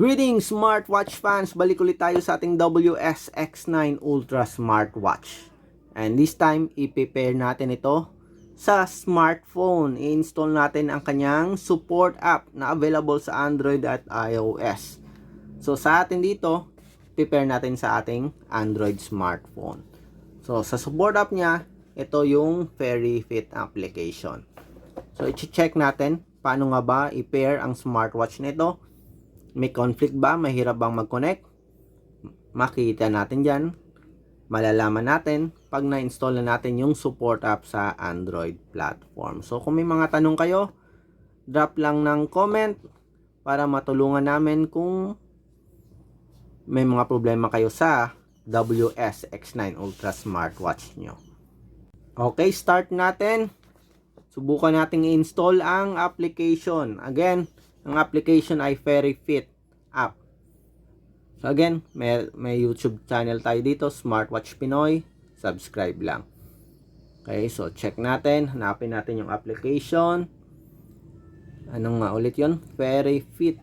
Greetings smartwatch fans! Balik ulit tayo sa ating WSX9 Ultra smartwatch. And this time, i-prepare natin ito sa smartphone. I-install natin ang kanyang support app na available sa Android at iOS. So sa atin dito, prepare natin sa ating Android smartphone. So sa support app niya, ito yung Fairy Fit application. So i-check natin paano nga ba i-pair ang smartwatch nito may conflict ba? Mahirap bang mag-connect? Makikita natin dyan. Malalaman natin pag na-install na natin yung support app sa Android platform. So kung may mga tanong kayo, drop lang ng comment para matulungan namin kung may mga problema kayo sa WSX9 Ultra smartwatch nyo. Okay, start natin. Subukan nating i-install ang application. Again, ang application ay Fairy Fit app. So again, may, may YouTube channel tayo dito, Smartwatch Pinoy. Subscribe lang. Okay, so check natin. Hanapin natin yung application. Anong nga ulit yon? Fairy Fit.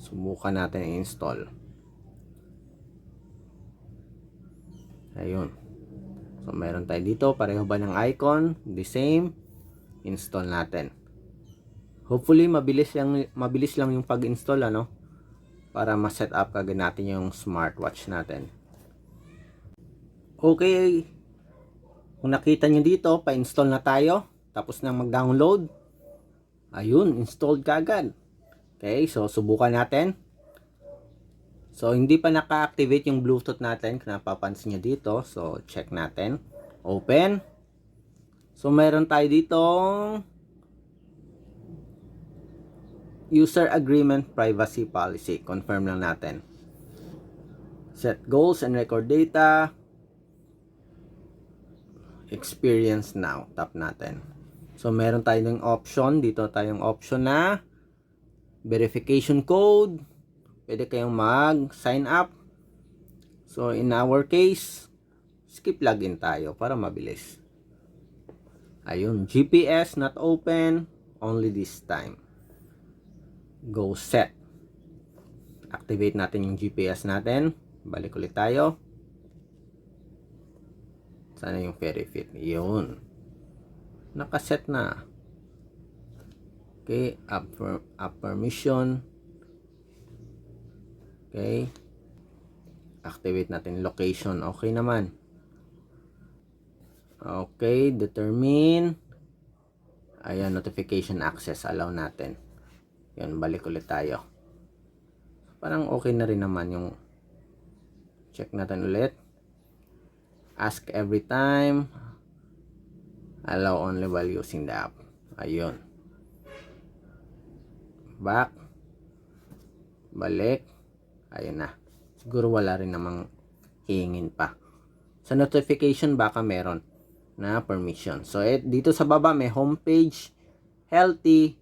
Subukan natin i-install. Ayun. So, meron tayo dito. Pareho ba ng icon? The same install natin. Hopefully mabilis lang mabilis lang yung pag-install ano para ma-set up kagad natin yung smartwatch natin. Okay. Kung nakita nyo dito, pa-install na tayo. Tapos na mag-download. Ayun, installed kagad. Okay, so subukan natin. So, hindi pa naka-activate yung Bluetooth natin. Kung napapansin nyo dito. So, check natin. Open. So, meron tayo dito user agreement privacy policy. Confirm lang natin. Set goals and record data. Experience now. Tap natin. So, meron tayo ng option. Dito tayong option na verification code. Pwede kayong mag-sign up. So, in our case, skip login tayo para mabilis. Ayun, GPS not open, only this time. Go set. Activate natin yung GPS natin. Balik ulit tayo. Sana yung Fairy Fit. Yun. Nakaset na. Okay, up, per, up permission. Okay. Activate natin location. Okay naman. Okay, determine. Ayan, notification access. Allow natin. Yan, balik ulit tayo. Parang okay na rin naman yung check natin ulit. Ask every time. Allow only while using the app. Ayun. Back. Balik. Ayun na. Siguro wala rin namang hingin pa. Sa notification baka meron na permission. So, et, dito sa baba may homepage, healthy,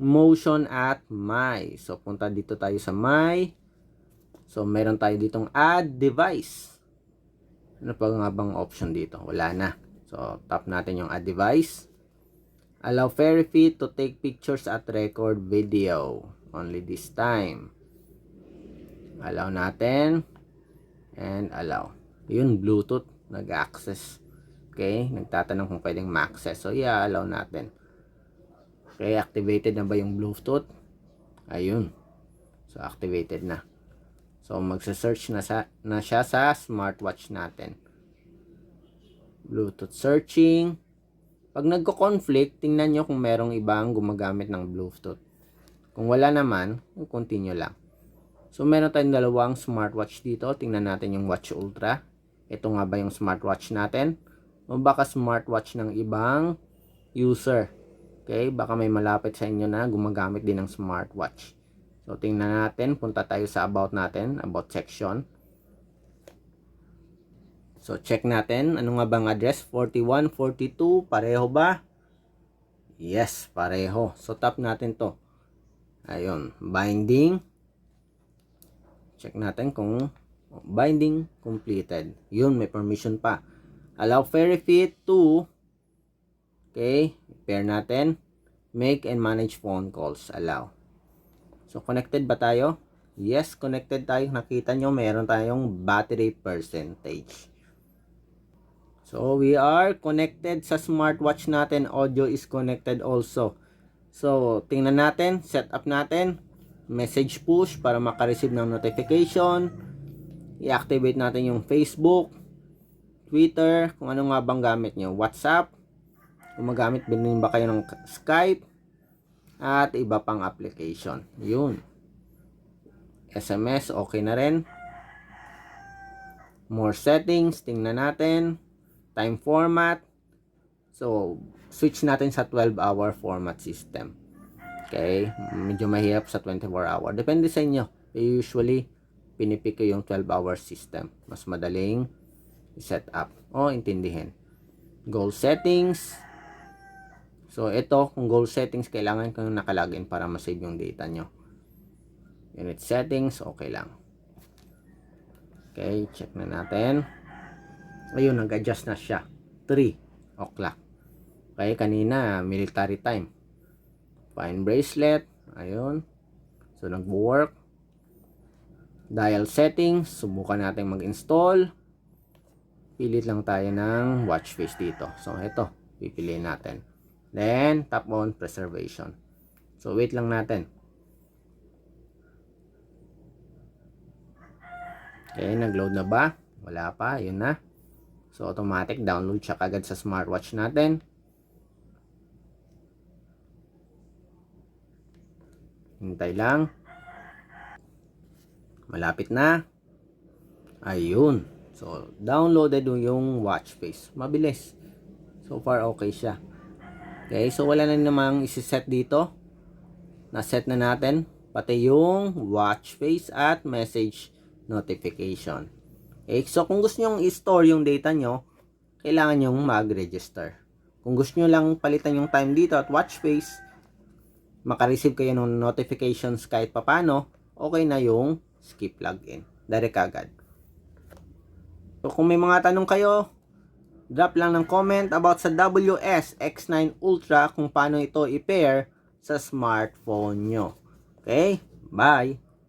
motion at my. So, punta dito tayo sa my. So, meron tayo ditong add device. Ano pa nga bang option dito? Wala na. So, tap natin yung add device. Allow Fairfit to take pictures at record video. Only this time. Allow natin. And allow. Yun, Bluetooth. Nag-access. Okay, nagtatanong kung pwedeng ma-access. So, i-allow natin. Okay, activated na ba yung Bluetooth? Ayun. So, activated na. So, magsa-search na, sa, na siya sa smartwatch natin. Bluetooth searching. Pag nagko-conflict, tingnan nyo kung merong ibang gumagamit ng Bluetooth. Kung wala naman, continue lang. So, meron tayong dalawang smartwatch dito. Tingnan natin yung Watch Ultra. Ito nga ba yung smartwatch natin? O baka smartwatch ng ibang user. Okay, baka may malapit sa inyo na gumagamit din ng smartwatch. So, tingnan natin. Punta tayo sa about natin, about section. So, check natin. Ano nga bang address? 4142. Pareho ba? Yes, pareho. So, tap natin to. Ayun. Binding. Check natin kung binding completed. Yun, may permission pa. Allow Fairy Fit to okay, pair natin. Make and manage phone calls. Allow. So, connected ba tayo? Yes, connected tayo. Nakita nyo, meron tayong battery percentage. So, we are connected sa smartwatch natin. Audio is connected also. So, tingnan natin, set up natin. Message push para makareceive ng notification. I-activate natin yung Facebook, Twitter, kung ano nga bang gamit nyo. WhatsApp, gumagamit din ba kayo ng Skype, at iba pang application. Yun. SMS, okay na rin. More settings, tingnan natin. Time format. So, switch natin sa 12-hour format system. Okay? Medyo mahirap sa 24-hour. Depende sa inyo. Usually, pinipik ko yung 12-hour system. Mas madaling set up o intindihin. Goal settings. So, ito, kung goal settings, kailangan ko yung nakalagin para ma-save yung data nyo. Unit settings, okay lang. Okay, check na natin. Ayun, nag-adjust na siya. 3 o'clock. Okay, kanina, military time. Fine bracelet. Ayun. So, nag-work. Dial settings. Subukan natin mag-install. Pilit lang tayo ng watch face dito. So, ito. Pipiliin natin. Then, tap on preservation. So, wait lang natin. Okay, nag-load na ba? Wala pa, yun na. So, automatic download siya kagad sa smartwatch natin. Hintay lang. Malapit na. Ayun. So, downloaded yung watch face. Mabilis. So far, okay siya. Okay, so wala na namang isi-set dito. Na-set na natin. Pati yung watch face at message notification. Okay, so kung gusto nyo i-store yung data nyo, kailangan nyo mag-register. Kung gusto nyo lang palitan yung time dito at watch face, makareceive kayo ng notifications kahit papano, okay na yung skip login. Direct agad. So kung may mga tanong kayo, drop lang ng comment about sa WS X9 Ultra kung paano ito i-pair sa smartphone nyo. Okay? Bye!